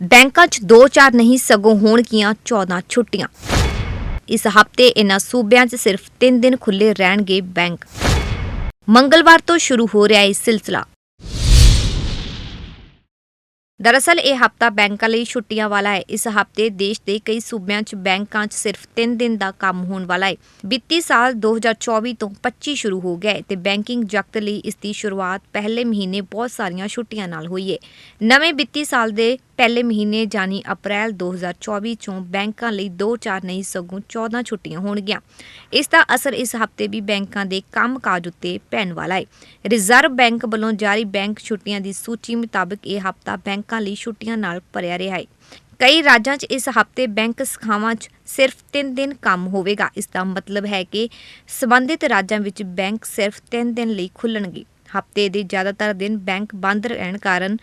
ਬੈਂਕਾਂ 'ਚ 2-4 ਨਹੀਂ, ਸਗੋਂ ਹੋਣਗੀਆਂ 14 ਛੁੱਟੀਆਂ। ਇਸ ਹਫ਼ਤੇ ਇਹਨਾਂ ਸੂਬਿਆਂ 'ਚ ਸਿਰਫ 3 ਦਿਨ ਖੁੱਲੇ ਰਹਿਣਗੇ ਬੈਂਕ। ਮੰਗਲਵਾਰ ਤੋਂ ਸ਼ੁਰੂ ਹੋ ਰਿਹਾ ਇਹ ਸਿਲਸਿਲਾ। ਦਰਅਸਲ, ਇਹ ਹਫਤਾ ਬੈਂਕਾਂ ਲਈ ਛੁੱਟੀਆਂ ਵਾਲਾ ਹੈ। ਇਸ ਹਫ਼ਤੇ ਦੇਸ਼ ਦੇ ਕਈ ਸੂਬਿਆਂ 'ਚ ਬੈਂਕਾਂ 'ਚ ਸਿਰਫ 3 ਦਿਨ ਦਾ ਕੰਮ ਹੋਣ ਵਾਲਾ ਹੈ। ਵਿੱਤੀ ਸਾਲ 2024 ਤੋਂ 25 ਸ਼ੁਰੂ ਹੋ ਗਿਆ ਹੈ ਤੇ ਬੈਂਕਿੰਗ ਜਗਤ ਲਈ ਇਸ ਦੀ ਸ਼ੁਰੂਆਤ ਪਹਿਲੇ ਮਹੀਨੇ ਬਹੁਤ ਸਾਰੀਆਂ ਛੁੱਟੀਆਂ ਨਾਲ ਹੋਈ ਹੈ। ਨਵੇਂ ਵਿੱਤੀ ਸਾਲ ਦੇ ਪਹਿਲੇ ਮਹੀਨੇ ਜਾਨੀ ਅਪ੍ਰੈਲ 2024 ਚੋਂ ਬੈਂਕਾਂ ਲਈ 2-4 ਨਹੀਂ, ਸਗੋਂ 14 ਛੁੱਟੀਆਂ ਹੋਣਗੀਆਂ। ਇਸ ਦਾ ਅਸਰ ਇਸ ਹਫ਼ਤੇ ਵੀ ਬੈਂਕਾਂ ਦੇ ਕੰਮਕਾਜ ਉੱਤੇ ਪੈਣ ਵਾਲਾ ਹੈ। ਰਿਜ਼ਰਵ ਬੈਂਕ ਵੱਲੋਂ ਜਾਰੀ ਬੈਂਕ ਛੁੱਟੀਆਂ ਦੀ ਸੂਚੀ ਮੁਤਾਬਕ ਇਹ ਹਫਤਾ ਬੈਂਕਾਂ ਲਈ ਛੁੱਟੀਆਂ ਨਾਲ ਭਰਿਆ ਰਿਹਾ ਹੈ ਕਈ ਰਾਜਾਂ 'ਚ ਇਸ ਹਫ਼ਤੇ ਬੈਂਕ ਸ਼ਾਖਾਵਾਂ 'ਚ ਸਿਰਫ 3 ਦਿਨ ਕੰਮ ਹੋਵੇਗਾ। ਇਸ ਦਾ ਮਤਲਬ ਹੈ ਕਿ ਸਬੰਧਿਤ ਰਾਜਾਂ ਵਿੱਚ ਬੈਂਕ ਸਿਰਫ 3 ਦਿਨ ਲਈ ਖੁੱਲਣਗੇ ਹਫ਼ਤੇ ਦੇ ਜ਼ਿਆਦਾਤਰ ਦਿਨ ਬੈਂਕ ਬੰਦ ਰਹਿਣ ਕਾਰਨ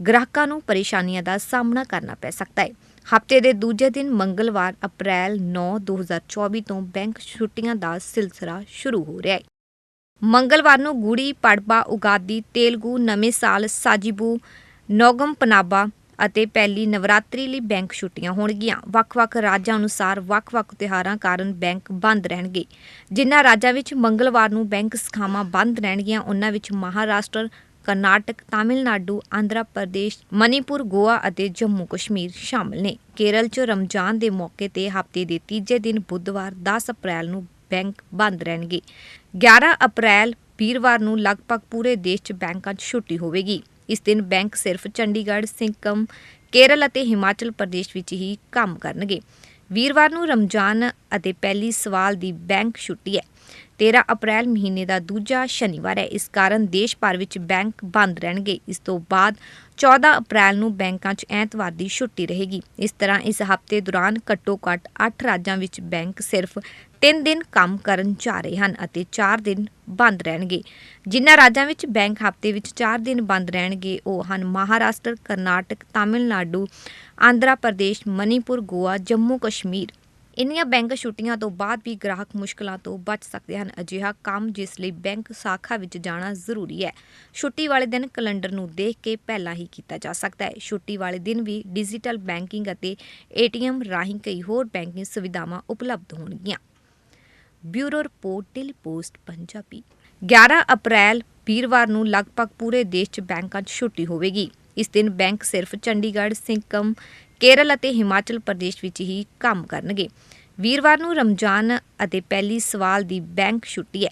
ਗ੍ਰਾਹਕਾਂ ਨੂੰ ਪਰੇਸ਼ਾਨੀਆਂ ਦਾ ਸਾਹਮਣਾ ਕਰਨਾ ਪੈ ਸਕਦਾ ਹੈ ਹਫ਼ਤੇ ਦੇ ਦੂਜੇ ਦਿਨ ਮੰਗਲਵਾਰ, ਅਪ੍ਰੈਲ 9 2024 ਤੋਂ ਬੈਂਕ ਛੁੱਟੀਆਂ ਦਾ ਸਿਲਸਿਲਾ ਸ਼ੁਰੂ ਹੋ ਰਿਹਾ ਹੈ ਮੰਗਲਵਾਰ ਨੂੰ ਗੂੜੀ ਪੜਬਾ ਉਗਾਦੀ ਤੇਲਗੂ ਨਵੇਂ ਸਾਲ ਸਾਜੀਬੂ ਨੌਗਮ, ਪਨਾਬਾ ਅਤੇ ਪਹਿਲੀ ਨਵਰਾਤਰੀ ਲਈ ਬੈਂਕ ਛੁੱਟੀਆਂ ਹੋਣਗੀਆਂ। ਵੱਖ-ਵੱਖ ਰਾਜਾਂ ਅਨੁਸਾਰ ਵੱਖ-ਵੱਖ ਤਿਉਹਾਰਾਂ ਕਾਰਨ ਬੈਂਕ ਬੰਦ ਰਹਿਣਗੇ। ਜਿਨ੍ਹਾਂ ਰਾਜਾਂ ਵਿੱਚ ਮੰਗਲਵਾਰ ਨੂੰ ਬੈਂਕ ਸ਼ਾਖਾਵਾਂ ਬੰਦ ਰਹਿਣਗੀਆਂ ਉਹਨਾਂ ਵਿੱਚ ਮਹਾਰਾਸ਼ਟਰ, ਕਰਨਾਟਕ, ਤਾਮਿਲਨਾਡੂ, ਆਂਧਰਾ ਪ੍ਰਦੇਸ਼, ਮਨੀਪੁਰ, ਗੋਆ ਅਤੇ ਜੰਮੂ ਕਸ਼ਮੀਰ ਸ਼ਾਮਲ ਨੇ। ਕੇਰਲ 'ਚ ਰਮਜ਼ਾਨ ਦੇ ਮੌਕੇ ਤੇ ਹਫ਼ਤੇ ਦੇ ਤੀਜੇ ਦਿਨ ਬੁੱਧਵਾਰ 10 ਅਪ੍ਰੈਲ ਨੂੰ ਬੈਂਕ ਬੰਦ ਰਹਿਣਗੇ। 11 ਅਪ੍ਰੈਲ, ਵੀਰਵਾਰ ਨੂੰ ਲਗਭਗ ਪੂਰੇ ਦੇਸ਼ 'ਚ ਬੈਂਕਾਂ 'ਚ ਛੁੱਟੀ ਹੋਵੇਗੀ। ਇਸ ਦਿਨ ਬੈਂਕ ਸਿਰਫ ਚੰਡੀਗੜ੍ਹ, ਸਿੰਕਮ, ਕੇਰਲ ਅਤੇ ਹਿਮਾਚਲ ਪ੍ਰਦੇਸ਼ ਵਿੱਚ ਹੀ ਕੰਮ ਕਰਨਗੇ। ਵੀਰਵਾਰ ਨੂੰ ਰਮਜ਼ਾਨ ਅਤੇ ਪਹਿਲੀ ਸਵਾਲ ਦੀ ਬੈਂਕ ਛੁੱਟੀ ਹੈ। 13 ਅਪ੍ਰੈਲ ਮਹੀਨੇ ਦਾ ਦੂਜਾ ਸ਼ਨੀਵਾਰ ਹੈ। ਇਸ ਕਾਰਨ ਦੇਸ਼ ਭਰ ਵਿੱਚ ਬੈਂਕ ਬੰਦ ਰਹਿਣਗੇ। ਇਸ ਤੋਂ ਬਾਅਦ 14 ਅਪ੍ਰੈਲ ਨੂੰ ਬੈਂਕਾਂ 'ਚ ਐਤਵਾਰ ਦੀ ਛੁੱਟੀ ਰਹੇਗੀ। ਇਸ ਤਰ੍ਹਾਂ ਇਸ ਹਫ਼ਤੇ ਦੌਰਾਨ ਘੱਟੋ-ਘੱਟ 8 ਰਾਜਾਂ ਵਿੱਚ ਬੈਂਕ ਸਿਰਫ 3 ਦਿਨ ਕੰਮ ਕਰਨ ਜਾ ਰਹੇ ਹਨ ਅਤੇ 4 ਦਿਨ ਬੰਦ ਰਹਿਣਗੇ। ਜਿਨ੍ਹਾਂ ਰਾਜਾਂ ਵਿੱਚ ਬੈਂਕ ਹਫ਼ਤੇ ਵਿੱਚ 4 ਦਿਨ ਬੰਦ ਰਹਿਣਗੇ, ਉਹ ਹਨ ਮਹਾਰਾਸ਼ਟਰ, ਕਰਨਾਟਕ, ਤਾਮਿਲਨਾਡੂ, ਆਂਧਰਾ ਪ੍ਰਦੇਸ਼, ਮਨੀਪੁਰ, ਗੋਆ, ਜੰਮੂ ਕਸ਼ਮੀਰ। ਇੰਨੀਆਂ ਬੈਂਕ ਛੁੱਟੀਆਂ ਤੋਂ ਬਾਅਦ ਵੀ ਗ੍ਰਾਹਕ ਮੁਸ਼ਕਲਾਂ ਤੋਂ ਬਚ ਸਕਦੇ ਹਨ। ਅਜਿਹਾ ਕੰਮ ਜਿਸ ਲਈ ਬੈਂਕ ਸ਼ਾਖਾ ਵਿੱਚ ਜਾਣਾ ਜ਼ਰੂਰੀ ਹੈ। ਛੁੱਟੀ ਵਾਲੇ ਦਿਨ ਕੈਲੰਡਰ ਨੂੰ ਦੇਖ ਕੇ ਪਹਿਲਾਂ ਹੀ ਕੀਤਾ ਜਾ ਸਕਦਾ ਹੈ। ਛੁੱਟੀ ਵਾਲੇ ਦਿਨ ਵੀ ਡਿਜੀਟਲ ਬੈਂਕਿੰਗ ਅਤੇ ਏਟੀਐਮ ਰਾਹੀਂ ਕਈ ਹੋਰ ਬੈਂਕਿੰਗ ਸੁਵਿਧਾਵਾਂ ਉਪਲਬਧ ਹੋਣਗੀਆਂ। Bureau report daily post, Punjabi. 11 April, ਵੀਰਵਾਰ ਨੂੰ ਲਗਭਗ ਪੂਰੇ ਦੇਸ਼ 'ਚ ਬੈਂਕਾਂ 'ਚ ਛੁੱਟੀ ਹੋਵੇਗੀ। ਇਸ ਦਿਨ ਬੈਂਕ ਸਿਰਫ ਚੰਡੀਗੜ੍ਹ, ਸਿੰਕਮ, ਕੇਰਲ ਅਤੇ ਹਿਮਾਚਲ ਪ੍ਰਦੇਸ਼ ਵਿੱਚ ਹੀ ਕੰਮ ਕਰਨਗੇ। ਵੀਰਵਾਰ ਨੂੰ ਰਮਜ਼ਾਨ ਅਤੇ ਪਹਿਲੀ ਸਵਾਲ ਦੀ ਬੈਂਕ ਛੁੱਟੀ ਹੈ।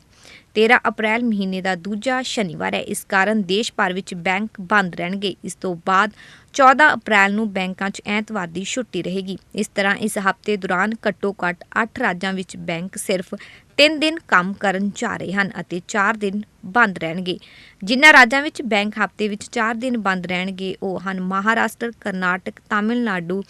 13 ਅਪ੍ਰੈਲ ਮਹੀਨੇ ਦਾ ਦੂਜਾ ਸ਼ਨੀਵਾਰ ਹੈ। ਇਸ ਕਾਰਨ ਦੇਸ਼ ਭਰ ਵਿੱਚ ਬੈਂਕ ਬੰਦ ਰਹਿਣਗੇ। ਇਸ ਤੋਂ ਬਾਅਦ 14 ਅਪ੍ਰੈਲ ਨੂੰ ਬੈਂਕਾਂ 'ਚ ਐਤਵਾਰ ਦੀ ਛੁੱਟੀ ਰਹੇਗੀ। ਇਸ ਤਰ੍ਹਾਂ ਇਸ ਹਫ਼ਤੇ ਦੌਰਾਨ ਘੱਟੋ-ਘੱਟ 8 ਰਾਜਾਂ ਵਿੱਚ ਬੈਂਕ ਸਿਰਫ 3 ਦਿਨ ਕੰਮ ਕਰਨ ਜਾ ਰਹੇ ਹਨ ਅਤੇ 4 ਦਿਨ ਬੰਦ ਰਹਿਣਗੇ। ਜਿਨ੍ਹਾਂ ਰਾਜਾਂ ਵਿੱਚ ਬੈਂਕ ਹਫ਼ਤੇ ਵਿੱਚ 4 ਦਿਨ ਬੰਦ ਰਹਿਣਗੇ, ਉਹ ਹਨ ਮਹਾਰਾਸ਼ਟਰ, ਕਰਨਾਟਕ, ਤਾਮਿਲਨਾਡੂ,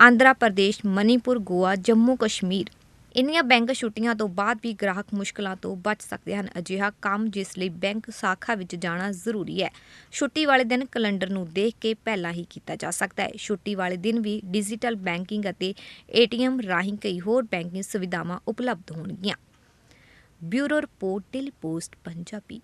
ਆਂਧਰਾ ਪ੍ਰਦੇਸ਼, ਮਨੀਪੁਰ, ਗੋਆ ਜੰਮੂ ਕਸ਼ਮੀਰ ਇੰਨੀਆਂ ਬੈਂਕ ਛੁੱਟੀਆਂ ਤੋਂ ਬਾਅਦ ਵੀ ਗ੍ਰਾਹਕ ਮੁਸ਼ਕਲਾਂ ਤੋਂ ਬਚ ਸਕਦੇ ਹਨ। ਅਜਿਹਾ ਕੰਮ ਜਿਸ ਲਈ ਬੈਂਕ ਸ਼ਾਖਾ ਵਿੱਚ ਜਾਣਾ ਜ਼ਰੂਰੀ ਹੈ। ਛੁੱਟੀ ਵਾਲੇ ਦਿਨ ਕੈਲੰਡਰ ਨੂੰ ਦੇਖ ਕੇ ਪਹਿਲਾਂ ਹੀ ਕੀਤਾ ਜਾ ਸਕਦਾ ਹੈ। ਛੁੱਟੀ ਵਾਲੇ ਦਿਨ ਵੀ ਡਿਜੀਟਲ ਬੈਂਕਿੰਗ ਅਤੇ ਏਟੀਐਮ ਰਾਹੀਂ ਕਈ ਹੋਰ ਬੈਂਕਿੰਗ ਸੁਵਿਧਾਵਾਂ ਉਪਲਬਧ ਹੋਣਗੀਆਂ। Bureau report, daily post, Punjabi.